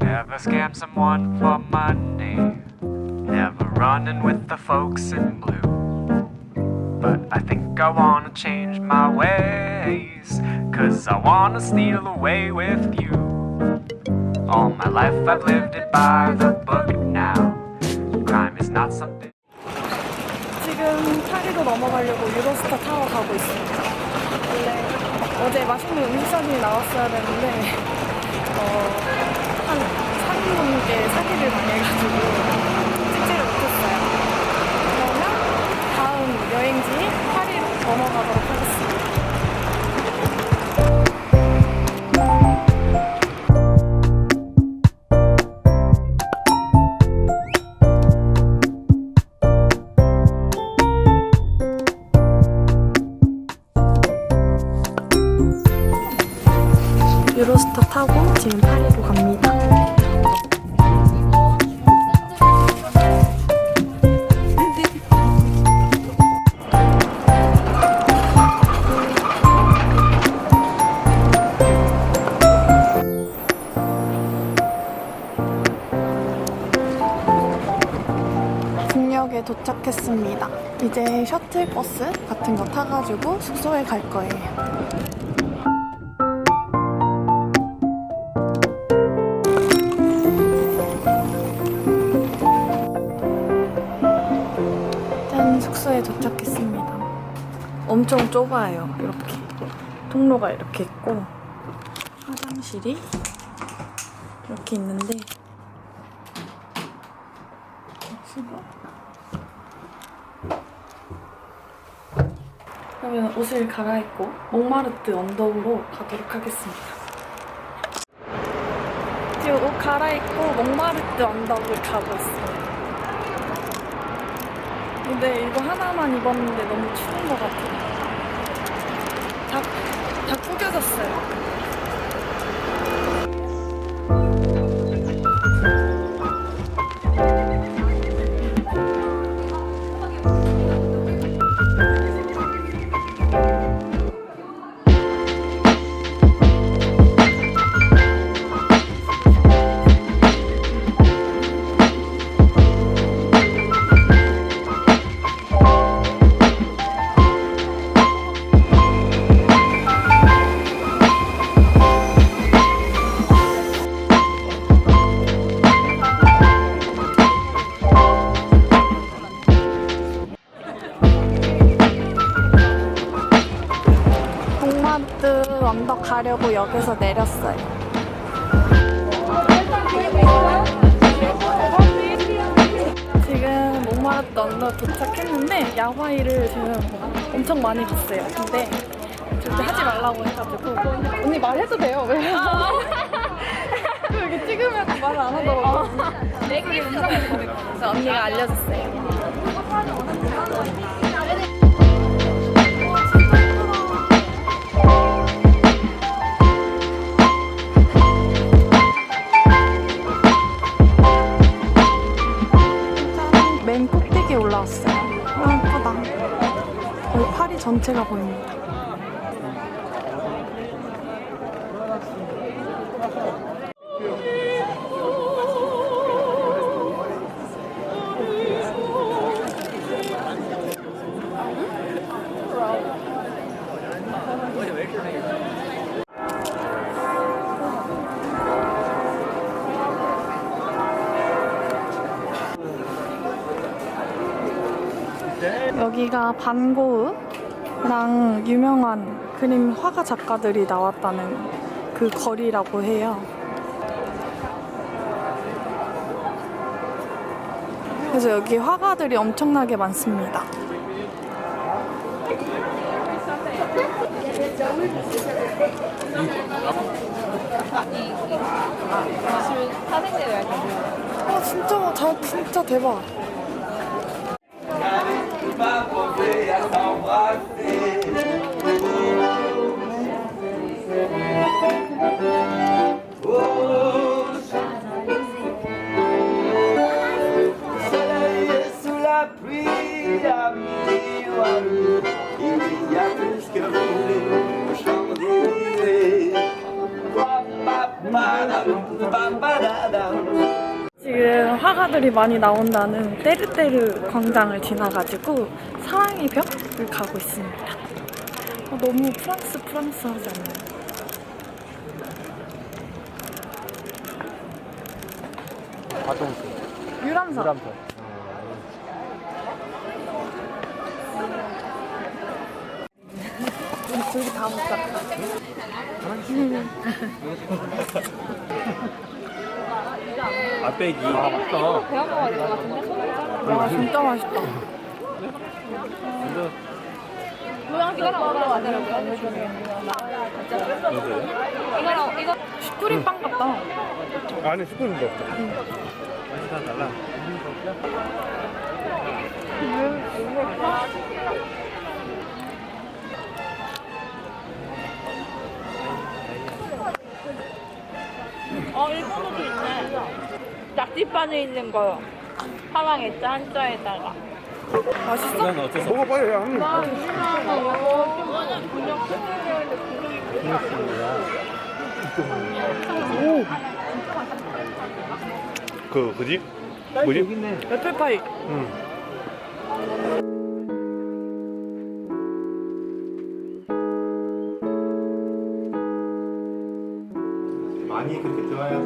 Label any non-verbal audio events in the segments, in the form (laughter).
Never scammed someone for money. Never running with the folks in wanna change my ways. Cause I wanna steal away with you. All my life I've lived it by the book now. Crime is not something. 지금 파리로 넘어가려고 유로스타 타워 가고 있습니다. 원래 어제 맛있는 음식사진이 나왔어야 되는데 어, 한 3인분께 사기를 많이 해가지고 찍지를 못했어요. 그러면 다음 여행지 파리로 넘어가도록 하겠습니다. 유로스타 타고 지금 파리로 갑니다. 이제 셔틀버스 같은 거 타가지고 숙소에 갈 거예요. 짠 숙소에 도착했습니다. 엄청 좁아요. 이렇게 통로가 이렇게 있고 화장실이 이렇게 있는데 그러면 옷을 갈아입고 몽마르트 언덕으로 가도록 하겠습니다. 지금 옷 갈아입고 몽마르트 언덕을 가고 있어요. 근데 이거 하나만 입었는데 너무 추운 것 같아요. 다, 다 구겨졌어요. 전체가 보입니다. 여기가 반고흐 랑 유명한 그림 화가 작가들이 나왔다는 그 거리라고 해요. 그래서 여기 화가들이 엄청나게 많습니다. 아 진짜 잘 진짜 대박. 지금 화가들이 많이 나온다는 때르때르 광장을 지나가지고 사랑의 벽을 가고 있습니다. 어, 너무 프랑스 프랑스 하지 않나요? 화동수, 유람선. 유람선. 둘이 다 먹었다. 앞배기. 아, 맞다. 와 진짜 맛있다. 완전 슈크림 빵 같다. 안에 스푼도 없다. 맛이 다 달라. 어, 일본어도 있네. 낙지바늘 있는 거. 사랑했죠, 한자에다가. 맛있어? 난 어쩔 수 없어. 먹어 빨리. 한나그그 지? 뭐지? 애플파이. 응. 많이 그렇게 좋아하지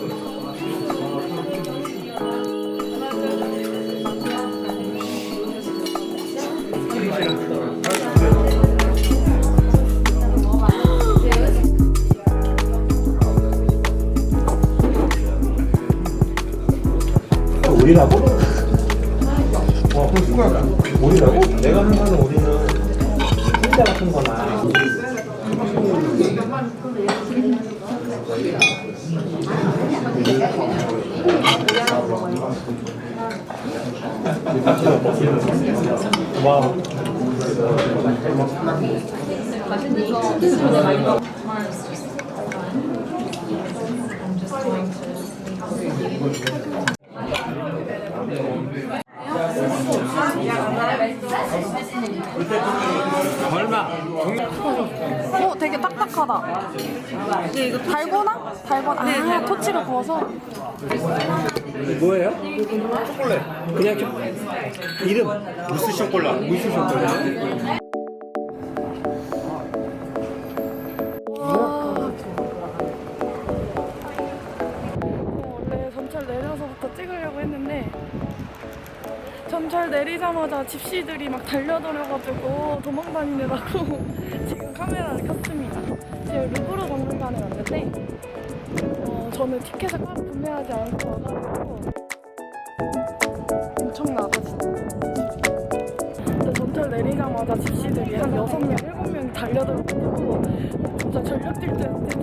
(laughs) 우리라고? 어, 그럼 수고하다. 우리라고? 내가 생각하는 우리는 혼자 같은 거나. 와. 얼마? 어, 되게 딱딱하다. 네, 이거 달고나? 달고나. 아, 토치로 구워서. 뭐예요? 초콜릿. 그냥 초... 이름 무스 쇼콜라. 무스 쇼콜라. 원래 전철 내려서부터 찍으려고 했는데 전철 내리자마자 집시들이 막 달려들어가지고 도망다니느라고 (laughs) 지금 카메라를 켰습니다. 지금 루브르 박물관에 왔는데 어, 저는 티켓을 따로 구매하지 않고 와가지고 진짜. 근데 전철 내리자마자 집시들이 한 6명, 7명이 달려들어가지고 진짜 전력 질주했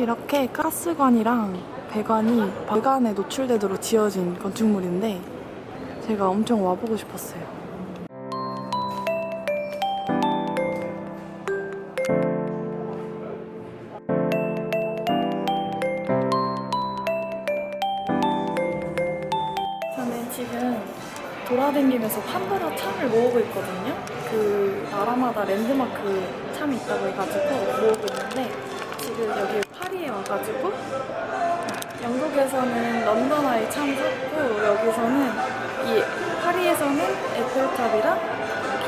이렇게 가스관이랑 배관이 배관에 노출되도록 지어진 건축물인데 제가 엄청 와보고 싶었어요. 저는 지금 돌아다니면서 판도라 참을 모으고 있거든요. 그 나라마다 랜드마크 참이 있다고 해가지고 모으고 있는데 지금 여기 가지고 영국에서는 런던 아이 참 샀고 여기서는 이 파리에서는 에펠탑이랑 여기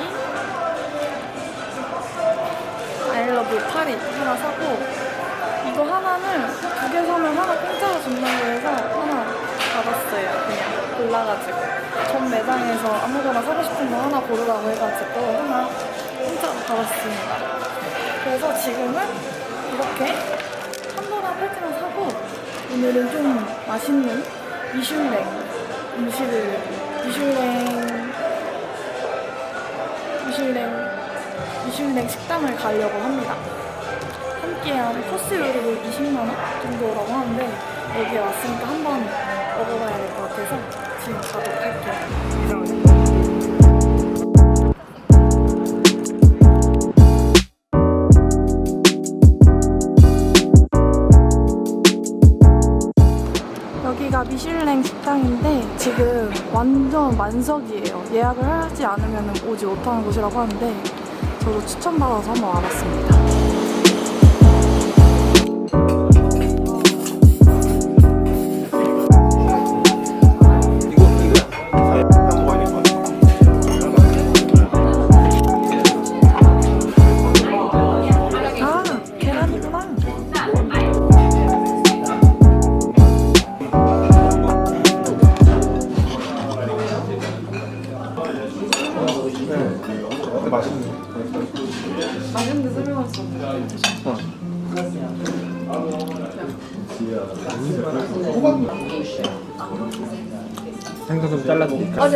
아이러브 파리 하나 사고 이거 하나는 두 개 사면 하나 공짜로 준다고 해서 하나 받았어요. 그냥 골라가지고. 전 매장에서 아무거나 사고 싶은 거 하나 고르라고 해가지고 하나 공짜로 받았습니다. 그래서 지금은 이렇게 오늘은 좀 맛있는 미슐랭 음식을 미슐랭 미슐랭 미슐랭 식당을 가려고 합니다. 함께한 코스 요리를 20만 원 정도라고 하는데 여기 왔으니까 한번 먹어봐야 될 것 같아서 지금 가도록 할게요. 완전 만석이에요. 예약을 하지 않으면 오지 못하는 곳이라고 하는데 저도 추천받아서 한번 와봤습니다.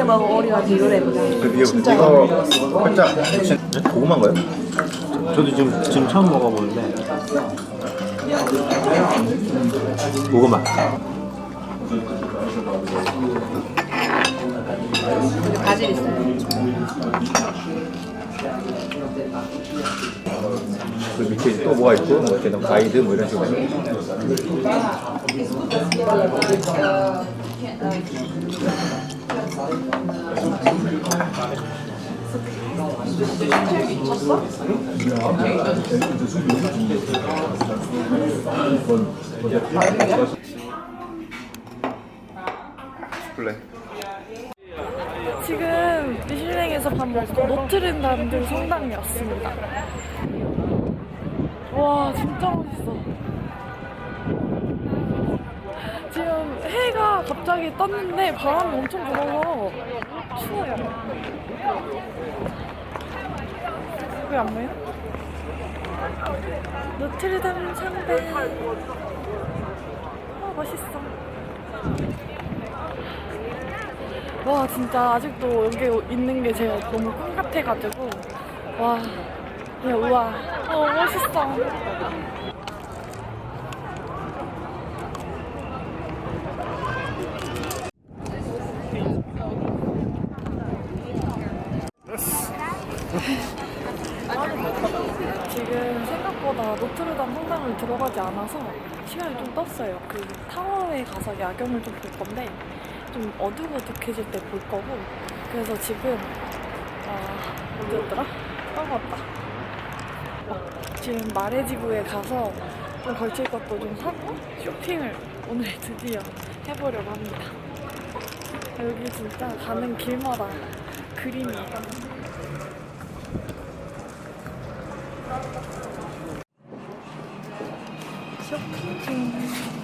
잘라드릴까? 어제 먹은 오리가지 이거래 이거 이거 살짝 네? 고구마인가요? 저도 지금 지금 처음 먹어보는데 고구마. 바질 있어요. 그 밑에 또 뭐가 있고 뭐 이렇게 가이드 뭐 이런 식으로. 플레이. 지금 미슐랭에서 밥 먹고 노트르담들 성당에 왔습니다. 와 진짜 멋있어. 지금 해가 갑자기 떴는데 바람이 엄청 불어서 추워요. 왜 안 보여? 노트르담 상대. 아 멋있어. 와 진짜 아직도 여기 있는 게 제가 너무 꿈 같아가지고 와 그냥 우와 어 멋있어 지금 생각보다 노트르담 성당을 들어가지 않아서 시간이 좀 떴어요. 그 타워에 가서 야경을 좀 볼 건데 좀 어둑어둑해질 때 볼 거고 그래서 지금 아 어디였더라? 까먹었다. 어, 지금 마레지구에 가서 좀 걸칠 것도 좀 사고 쇼핑을 오늘 드디어 해보려고 합니다. 여기 진짜 가는 길마다 그림이 쇼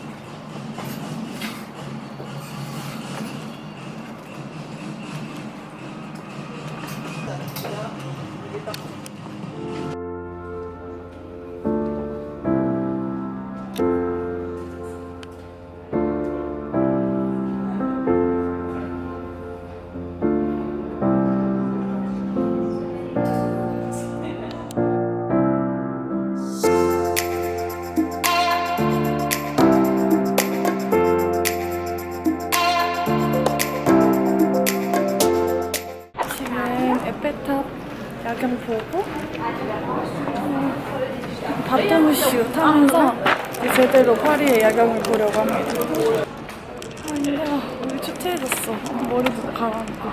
제대로 파리의 야경을 보려고 합니다. 아 힘들어. 우리 추태해졌어. 머리도 가라앉고.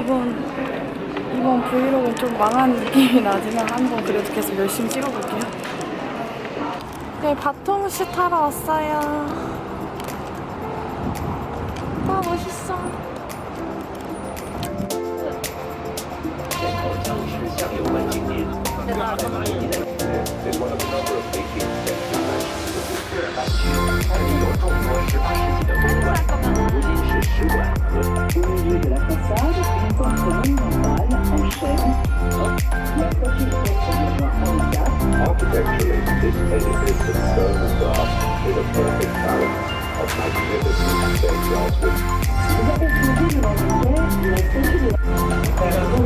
이번 이번 브이로그는 좀 망한 느낌이 나지만 한번 그래도 계속 열심히 찍어볼게요. 네, 바토무슈 타러 왔어요. 와 멋있어. 日和西医分别有众多十八世纪的公馆、无尽是使馆和。Architecturally, this edifício is so bizarre with a perfect balance of magnificent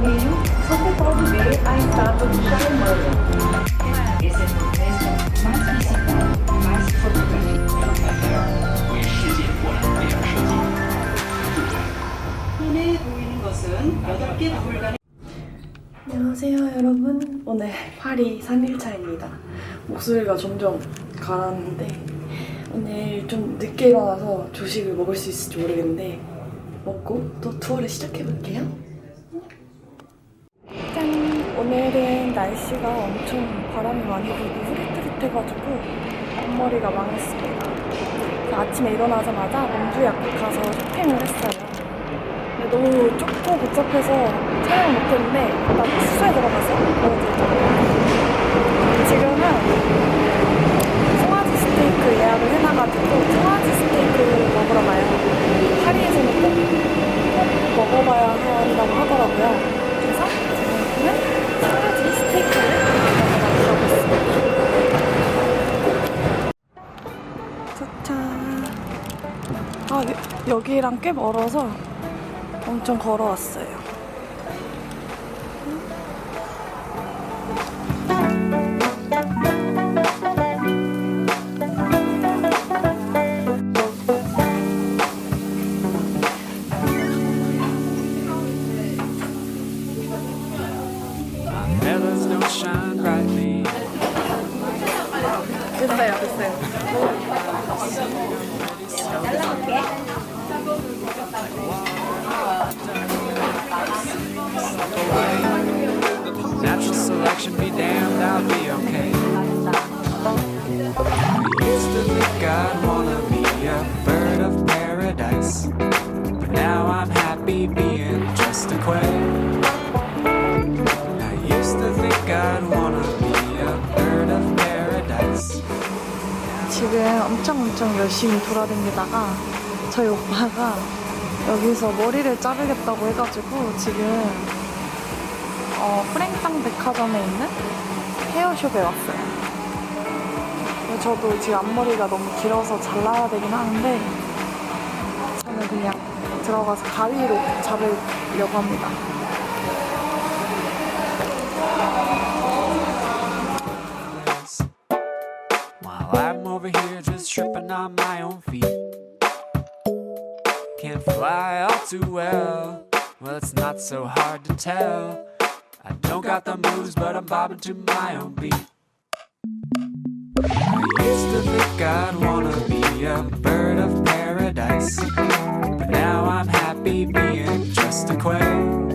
Rio, você pode ver a estátua de Charles 파리 3일차입니다. 목소리가 점점 가라앉는데 오늘 좀 늦게 일어나서 조식을 먹을 수 있을지 모르겠는데 먹고 또 투어를 시작해볼게요. 짠! 오늘은 날씨가 엄청 바람이 많이 불고 흐릿흐릿해가지고 앞머리가 망했습니다. 아침에 일어나자마자 럼브약 가서 쇼핑을 했어요 너무 좁고 복잡해서 촬영을 못했는데 일단 숙소에 들어가서 보여드릴게요. 지금은 송아지 스테이크 예약을 해놔가지고 송아지 스테이크 먹으러 가요. 파리에서는 꼭, 꼭 먹어봐야 한다고 하더라고요. 그래서 지금은 송아지 스테이크를 먹으러 가고 있습니다. 아, 여- 여기랑 꽤 멀어서 엄청 걸어왔어요. 엄청 열심히 돌아다니다가 저희 오빠가 여기서 머리를 자르겠다고 해가지고 지금 어, 프랭땅 백화점에 있는 헤어숍에 왔어요. 저도 지금 앞머리가 너무 길어서 잘라야 되긴 하는데 저는 그냥 들어가서 가위로 자르려고 합니다. While I'm over here just tripping on my own feet. Can't fly all too well. Well, it's not so hard to tell. I don't got the moves, but I'm bobbing to my own beat. I used to think I'd wanna be a bird of paradise. But now I'm happy being just a quail.